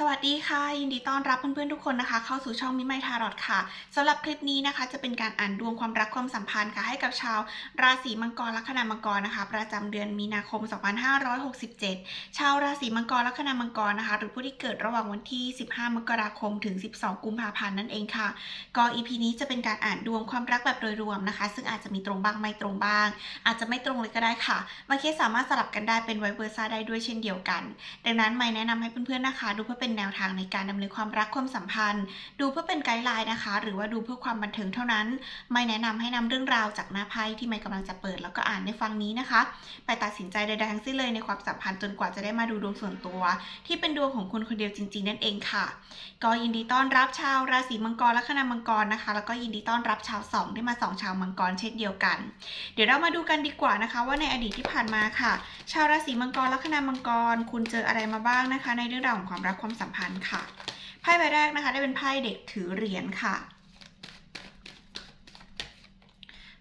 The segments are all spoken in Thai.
สวัสดีค่ะ ยินดีต้อนรับเพื่อนๆทุกคนนะคะ เข้าสู่ช่องมิไมทารอดค่ะสำหรับคลิปนี้นะคะ จะเป็นการอ่านดวงความรักความสัมพันธ์ค่ะ ให้กับชาวราศีมังกรลัคนามังกรนะคะ ประจำเดือนมีนาคม 2567 ชาวราศีมังกรลัคนามังกรนะคะ หรือผู้ที่เกิดระหว่างวันที่ 15 มกราคมถึง 12 กุมภาพันธ์นั่นเองค่ะก็ EP นี้จะเป็นการอ่านดวงความรักแบบโดยรวมนะคะ ซึ่งอาจจะมีตรงบ้างไม่ตรงบ้าง อาจจะไม่ตรงเลยก็ได้ค่ะบางเคสสามารถสลับกันได้เป็นไวเวอร์ซ่าได้ด้วยเช่นเดียวกัน ดังนั้นไม่แนะนำให้เพื่อนๆนะคะ ดูเพื่อเป็น็นแนวทางในการดำเนินความรักความสัมพันธ์ ดูเพื่อเป็นไกด์ไลน์นะคะ หรือว่าดูเพื่อความบันเทิงเท่านั้น ไม่แนะนำให้นำเรื่องราวจากหน้าไพ่ที่ไม่กำลังจะเปิดแล้วก็อ่านในฟังนี้นะคะ ไปตัดสินใจใดๆทั้งสิ้นเลยในความสัมพันธ์จนกว่าจะได้มาดูดวงส่วนตัว ที่เป็นดวงของคุณคนเดียวจริง ๆ นั่นเองค่ะ ก็ยินดีต้อนรับชาวราศีมังกรและคณามังกรนะคะ แล้วก็ยินดีต้อนรับชาวสองที่มาสองชาวมังกรเช่นเดียวกัน เดี๋ยวเรามาดูกันดีกว่านะคะ ว่าในอดีตที่ผ่านมาค่ะ ชาวราศีมังกรและคณามังกร คุณเจออะไรมาบ้างนะคะ ในเรื่องราวของความรักความสัมพันธ์ค่ะ ไพ่ใบแรกนะคะได้เป็นไพ่เด็กถือเหรียญค่ะ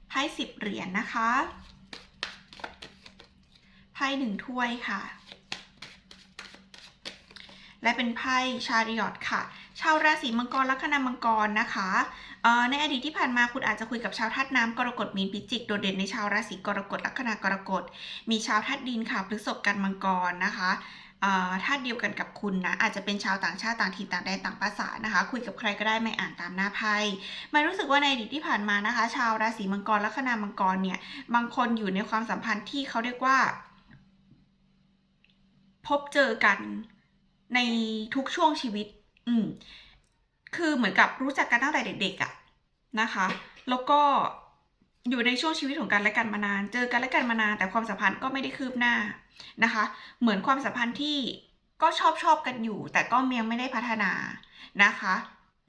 ไพ่สิบเหรียญนะคะ ไพ่หนึ่งถ้วยค่ะ และเป็นไพ่ชาริอตค่ะ ชาวราศีมังกรลัคนามังกรนะคะในอดีตที่ผ่านมาคุณอาจจะคุยกับชาวธาตุน้ำกรกฎมีนพิจิกโดดเด่นในชาวราศีกรกฎลัคนากรกฎ มีชาวธาตุดินค่ะพฤษภกันมังกรนะคะ เอ่อธาเดียวกันกับคุณนะอาจจะเป็นชาวต่างชาติต่างถิ่นต่างแดนต่างภาษานะคะ คุยกับใครก็ได้ไม่อ่านตามหน้าไพ่มันรู้สึกว่าในอดีตที่ผ่านมานะคะ ชาวราศีมังกรลัคนามังกรเนี่ยบางคนอยู่ในความสัมพันธ์ที่เขาเรียกว่า พบเจอกันในทุกช่วงชีวิต อืมคือเหมือนกับรู้จักกันตั้งแต่เด็กๆอะนะคะ แล้วก็ อยู่ในช่วงชีวิตของกันและกันมานาน เจอกันและกันมานาน แต่ความสัมพันธ์ก็ไม่ได้คืบหน้านะคะ เหมือนความสัมพันธ์ที่ก็ชอบชอบกันอยู่ แต่ก็ยังไม่ได้พัฒนานะคะ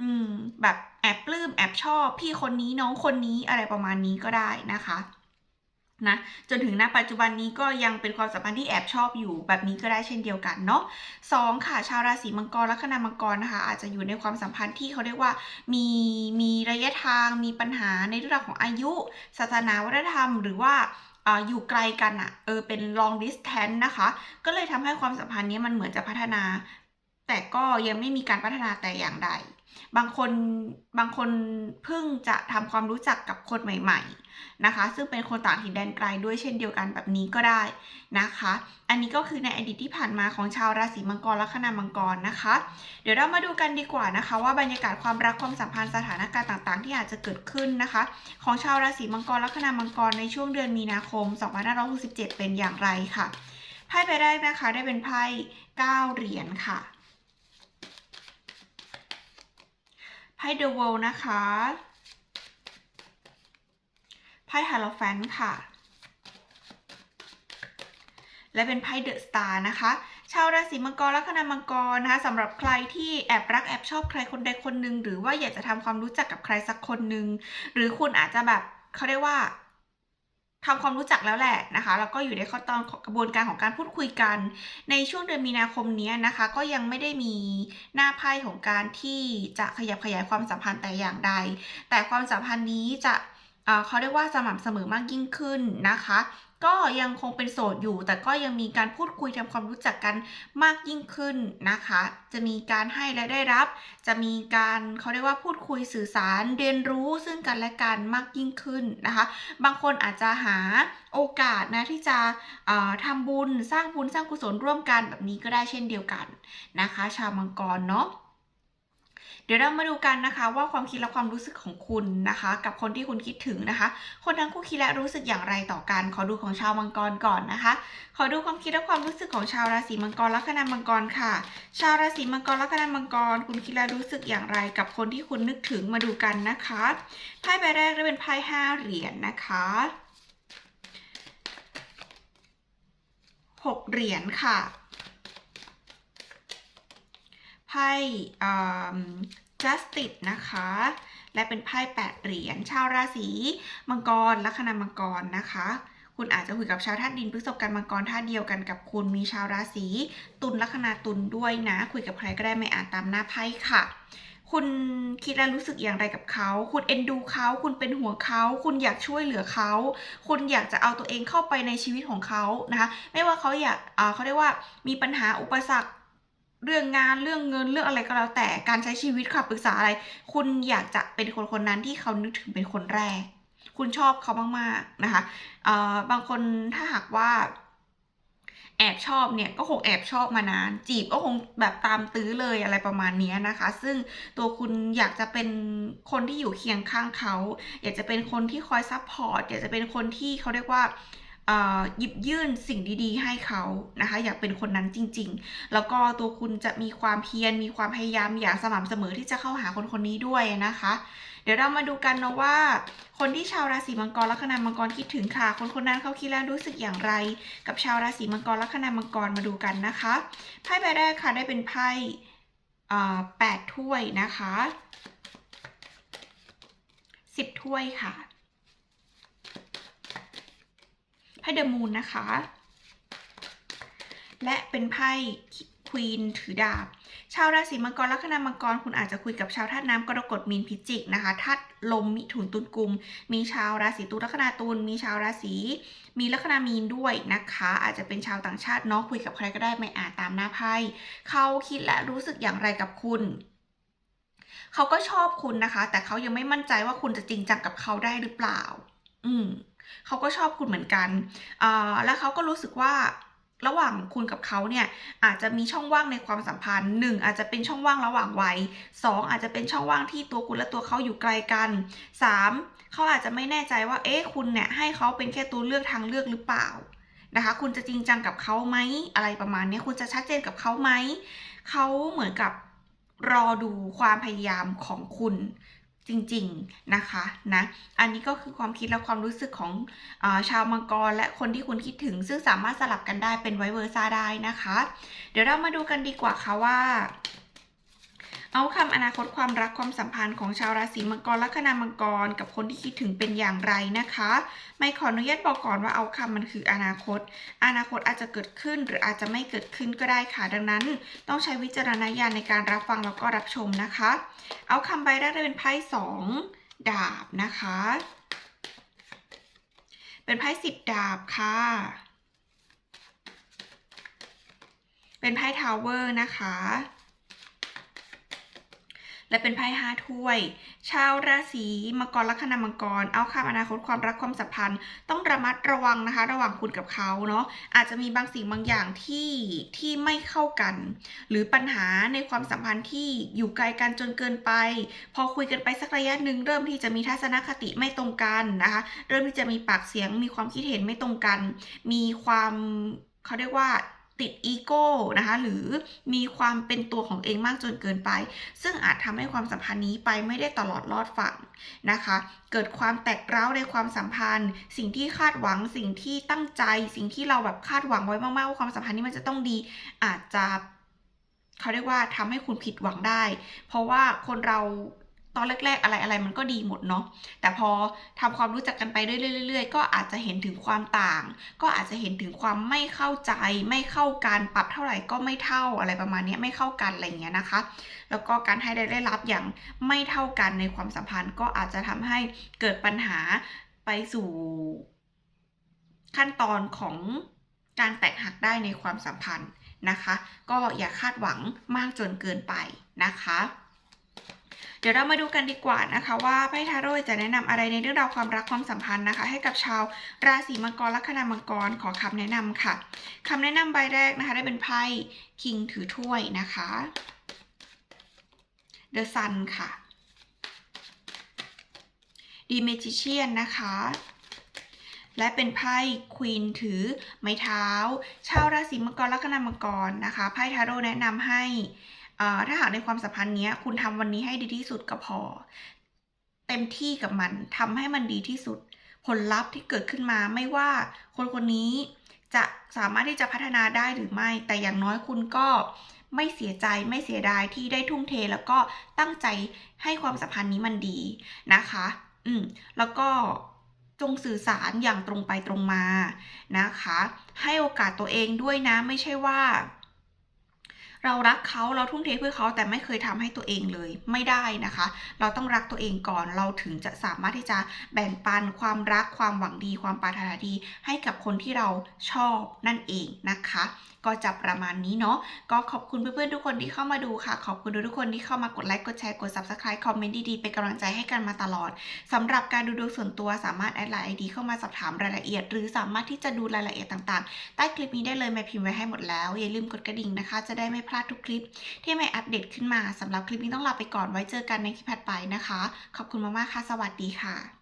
อืม แบบแอบปลื้มแอบชอบ พี่คนนี้น้องคนนี้อะไรประมาณนี้ก็ได้นะคะ นะจนถึงณปัจจุบันนี้ก็ยังเป็นความสัมพันธ์ที่แอบชอบอยู่แบบนี้ก็ได้เช่นเดียวกันเนาะสองค่ะชาวราศีมังกรลัคนามังกรนะคะอาจจะอยู่ในความสัมพันธ์ที่เขาเรียกว่ามีมีระยะทางมีปัญหาในเรื่องของอายุ ศาสนาวัฒนธรรม หรือว่าอยู่ไกลกันอะเออเป็น long distance นะคะ ก็เลยทำให้ความสัมพันธ์นี้มันเหมือนจะพัฒนา แต่ก็ยังไม่มีการพัฒนาแต่อย่างใด บางคนบางคนเพิ่งจะทำความรู้จักกับคนใหม่ ๆนะคะ ซึ่งเป็นคนต่างถิ่นแดนไกลด้วยเช่นเดียวกันแบบนี้ก็ได้นะคะ อันนี้ก็คือในอดีตที่ผ่านมาของชาวราศีมังกรลัคนามังกรนะคะ เดี๋ยวเรามาดูกันดีกว่านะคะ ว่าบรรยากาศความรักความสัมพันธ์สถานการณ์ต่างๆ ที่อาจจะเกิดขึ้นนะคะ ของชาวราศีมังกรลัคนามังกรในช่วงเดือนมีนาคม 2567 เป็นอย่างไรค่ะไพ่ใบแรกนะคะได้เป็นไพ่9เหรียญค่ะ ไพ่เดอะเวลนะคะไพ่ฮาโลแฟนค่ะ และเป็นไพ่เดอะสตาร์นะคะ ชาวราศีมังกรและคณามังกรนะคะสำหรับใครที่แอบรักแอบชอบใครคนใดคนหนึ่งหรือว่าอยากจะทำความรู้จักกับใครสักคนหนึ่งหรือคุณอาจจะแบบเขาเรียกว่า ทำความรู้จักแล้วแหละนะคะ แล้วก็อยู่ในขั้นตอนกระบวนการของการพูดคุยกัน ในช่วงเดือนมีนาคมนี้นะคะ ก็ยังไม่ได้มีหน้าไพ่ของการที่จะขยับขยายความสัมพันธ์แต่อย่างใด แต่ความสัมพันธ์นี้จะ เขาเรียกว่าสม่ำเสมอมากยิ่งขึ้นนะคะ ก็ยังคงเป็นโสดอยู่ แต่ก็ยังมีการพูดคุยทำความรู้จักกันมากยิ่งขึ้นนะคะ จะมีการให้และได้รับ จะมีการเขาเรียกว่าพูดคุยสื่อสารเรียนรู้ซึ่งกันและกันมากยิ่งขึ้นนะคะ บางคนอาจจะหาโอกาสนะที่จะทำบุญสร้างบุญสร้างกุศลร่วมกันแบบนี้ก็ได้เช่นเดียวกันนะคะ ชาวมังกรเนาะ เดี๋ยวเรามาดูกันนะคะ ว่าความคิดและความรู้สึกของคุณนะคะ กับคนที่คุณคิดถึงนะคะ คนทั้งคู่คิดและรู้สึกอย่างไรต่อกัน ขอดูของชาวมังกรก่อนนะคะ ขอดูความคิดและความรู้สึกของชาวราศีมังกรลัคนามังกรค่ะ ชาวราศีมังกรลัคนามังกร คุณคิดและรู้สึกอย่างไร กับคนที่คุณนึกถึงมาดูกันนะคะไพ่ใบแรกได้เป็นไพ่ห้าเหรียญนะคะหกเหรียญค่ะไพ่ จัสติสนะคะ และเป็นไพ่แปดเหรียญชาวราศีมังกรลัคนามังกรนะคะ คุณอาจจะคุยกับชาวธาตุดินพฤษภกันมังกรธาตุเดียวกันกับคุณมีชาวราศีตุลลัคนาตุลด้วยนะ คุยกับใครก็ได้ไม่อ่านตามหน้าไพ่ค่ะคุณคิดและรู้สึกอย่างไรกับเขา คุณเอ็นดูเขา คุณเป็นห่วงเขา คุณอยากช่วยเหลือเขา คุณอยากจะเอาตัวเองเข้าไปในชีวิตของเขานะคะ ไม่ว่าเขาอยากเขาเรียกว่ามีปัญหาอุปสรรค เรื่องงานเรื่องเงินเรื่องอะไรก็แล้วแต่การใช้ชีวิตค่ะปรึกษาอะไร คุณอยากจะเป็นคนคนนั้นที่เขานึกถึงเป็นคนแรก คุณชอบเขามากๆนะคะเอ่อบางคนถ้าหากว่าแอบชอบเนี่ยก็คงแอบชอบมานาน จีบก็คงแบบตามตื้อเลยอะไรประมาณนี้นะคะ ซึ่งตัวคุณอยากจะเป็นคนที่อยู่เคียงข้างเขา อยากจะเป็นคนที่คอยซัพพอร์ตอยากจะเป็นคนที่เขาเรียกว่า หยิบยื่นสิ่งดีๆ ให้เขานะคะ อยากเป็นคนนั้นจริง ๆ แล้วก็ตัวคุณจะมีความเพียรมีความพยายามอย่างสม่ำเสมอที่จะเข้าหาคนคนนี้ด้วยนะคะ เดี๋ยวเรามาดูกันนะว่า คนที่ชาวราศีมังกรลัคนามังกรคิดถึงค่ะ คนคนนั้นเขาคิดแล้วรู้สึกอย่างไร กับชาวราศีมังกรลัคนามังกรมาดูกันนะคะไพ่ใบแรกค่ะได้เป็นไพ่แปดถ้วยนะคะสิบถ้วยค่ะไพ่เดอะมูนนะคะ และเป็นไพ่ควีนถือดาบ ชาวราศีมังกรลัคนามังกรคุณอาจจะคุยกับชาวธาตุน้ำกรกฎมีนพิจิกนะคะธาตุลมมิถุนตุลกุม มีชาวราศีตุลลัคนาตุลมีชาวราศีมีลัคนามีนด้วยนะคะ อาจจะเป็นชาวต่างชาติเนาะคุยกับใครก็ได้ไม่อ่านตามหน้าไพ่เขาคิดและรู้สึกอย่างไรกับคุณเขาก็ชอบคุณนะคะ แต่เขายังไม่มั่นใจว่าคุณจะจริงจังกับเขาได้หรือเปล่า อืม เขาก็ชอบคุณเหมือนกันอ่าแล้วเขาก็รู้สึกว่าระหว่างคุณกับเขาเนี่ยอาจจะมีช่องว่างในความสัมพันธ์หนึ่งอาจจะเป็นช่องว่างระหว่างวัยสองอาจจะเป็นช่องว่างที่ตัวคุณและตัวเขาอยู่ไกลกันสามเขาอาจจะไม่แน่ใจว่าเอ๊ะคุณเนี่ยให้เขาเป็นแค่ตัวเลือกทางเลือกหรือเปล่านะคะ คุณจะจริงจังกับเขาไหมอะไรประมาณนี้คุณจะชัดเจนกับเขาไหมเขาเหมือนกับรอดูความพยายามของคุณ จริงๆนะคะนะอันนี้ก็คือความคิดและความรู้สึกของอาชาวมังกรและคนที่คุณคิดถึง ซึ่งสามารถสลับกันได้เป็นไวเวอร์ซ่าได้นะคะ เดี๋ยวเรามาดูกันดีกว่าค่ะว่า เอาคำอนาคตความรักความสัมพันธ์ของชาวราศีมังกรลัคนามังกร กับคนที่คิดถึงเป็นอย่างไรนะคะ ไม่ขออนุญาตบอกก่อนว่าเอาคำมันคืออนาคต อนาคตอาจจะเกิดขึ้นหรืออาจจะไม่เกิดขึ้นก็ได้ค่ะดังนั้น ต้องใช้วิจารณญาณในการรับฟังแล้วก็รับชมนะคะ เอาคำใบแรกได้เป็นไพ่สองดาบนะคะ เป็นไพ่สิบดาบค่ะเป็นไพ่ทาวเวอร์นะคะ และเป็นไพ่ห้าถ้วย ชาวราศีมังกรลัคนามังกร เอาคำอนาคตความรักความสัมพันธ์ ต้องระมัดระวังนะคะ ระหว่างคุณกับเขาเนาะอาจจะมีบางสิ่งบางอย่างที่ที่ไม่เข้ากัน หรือปัญหาในความสัมพันธ์ที่อยู่ไกลกันจนเกินไป พอคุยกันไปสักระยะหนึ่งเริ่มที่จะมีทัศนคติไม่ตรงกันนะคะ เริ่มที่จะมีปากเสียงมีความคิดเห็นไม่ตรงกัน มีความเขาเรียกว่า ติดอีโก้นะคะหรือมีความเป็นตัวของเองมากจนเกินไป ซึ่งอาจทำให้ความสัมพันธ์นี้ไปไม่ได้ตลอดรอดฝั่งนะคะ เกิดความแตกร้าวในความสัมพันธ์ สิ่งที่คาดหวังสิ่งที่ตั้งใจ สิ่งที่เราแบบคาดหวังไว้มากๆว่าความสัมพันธ์นี้มันจะต้องดี อาจจะเขาเรียกว่าทำให้คุณผิดหวังได้ เพราะว่าคนเรา ตอนแรก ๆ อะไรอะไรมันก็ดีหมดเนาะแต่พอทำความรู้จักกันไปเรื่อยๆๆก็อาจจะเห็นถึงความต่าง ก็อาจจะเห็นถึงความไม่เข้าใจ ไม่เข้ากันปรับเท่าไหร่ก็ไม่เท่าอะไรประมาณนี้ไม่เข้ากันอะไรเงี้ยนะคะ แล้วก็การให้ได้ได้รับอย่างไม่เท่ากันในความสัมพันธ์ ก็อาจจะทำให้เกิดปัญหาไปสู่ขั้นตอนของการแตกหักได้ในความสัมพันธ์นะคะ ก็อย่าคาดหวังมากจนเกินไปนะคะ เดี๋ยวเรามาดูกันดีกว่านะคะ ว่าไพ่ทาโร่จะแนะนำอะไรในเรื่องราวความรักความสัมพันธ์นะคะ ให้กับชาวราศีมังกรลัคนามังกรขอคำแนะนำค่ะคำแนะนำใบแรกนะคะ ได้เป็นไพ่คิงถือถ้วยนะคะ The Sun ค่ะ The Magician นะคะและเป็นไพ่ควีนถือไม้เท้า ชาวราศีมังกรลัคนามังกรนะคะไพ่ทาโร่แนะนำให้ ถ้าหากในความสัมพันธ์เนี้ย คุณทำวันนี้ให้ดีที่สุดก็พอ เต็มที่กับมันทำให้มันดีที่สุด ผลลัพธ์ที่เกิดขึ้นมาไม่ว่าคนคนนี้จะสามารถที่จะพัฒนาได้หรือไม่ แต่อย่างน้อยคุณก็ไม่เสียใจไม่เสียดายที่ได้ทุ่มเทแล้วก็ตั้งใจให้ความสัมพันธ์นี้มันดีนะคะ อืม แล้วก็จงสื่อสารอย่างตรงไปตรงมานะคะ ให้โอกาสตัวเองด้วยนะ ไม่ใช่ว่า เรารักเขาเราทุ่มเทเพื่อเขาแต่ไม่เคยทำให้ตัวเองเลยไม่ได้นะคะ เราต้องรักตัวเองก่อนเราถึงจะสามารถที่จะแบ่งปันความรักความหวังดี ความปรารถนาดี ให้กับคนที่เราชอบนั่นเองนะคะก็จะประมาณนี้เนาะก็ขอบคุณเพื่อนๆทุกคนที่เข้ามาดูค่ะ ขอบคุณทุกคนที่เข้ามากดไลค์กดแชร์กด subscribe คอมเมนต์ดีๆเป็นกำลังใจให้กันมาตลอดสำหรับการดูดวงส่วนตัวสามารถแอดไลน์ไอดีเข้ามาสอบถามรายละเอียด หรือสามารถที่จะดูรายละเอียดต่างๆ ใต้คลิปนี้ได้เลยแม่พิมพ์ไว้ให้หมดแล้วอย่าลืมกดกระดิ่งนะคะ จะได้ไม่พลาดทุกคลิป ที่แม่อัปเดตขึ้นมาสำหรับคลิปนี้ต้องลาไปก่อนไว้เจอกันในคลิปถัดไปนะคะ ขอบคุณมากๆค่ะ สวัสดีค่ะ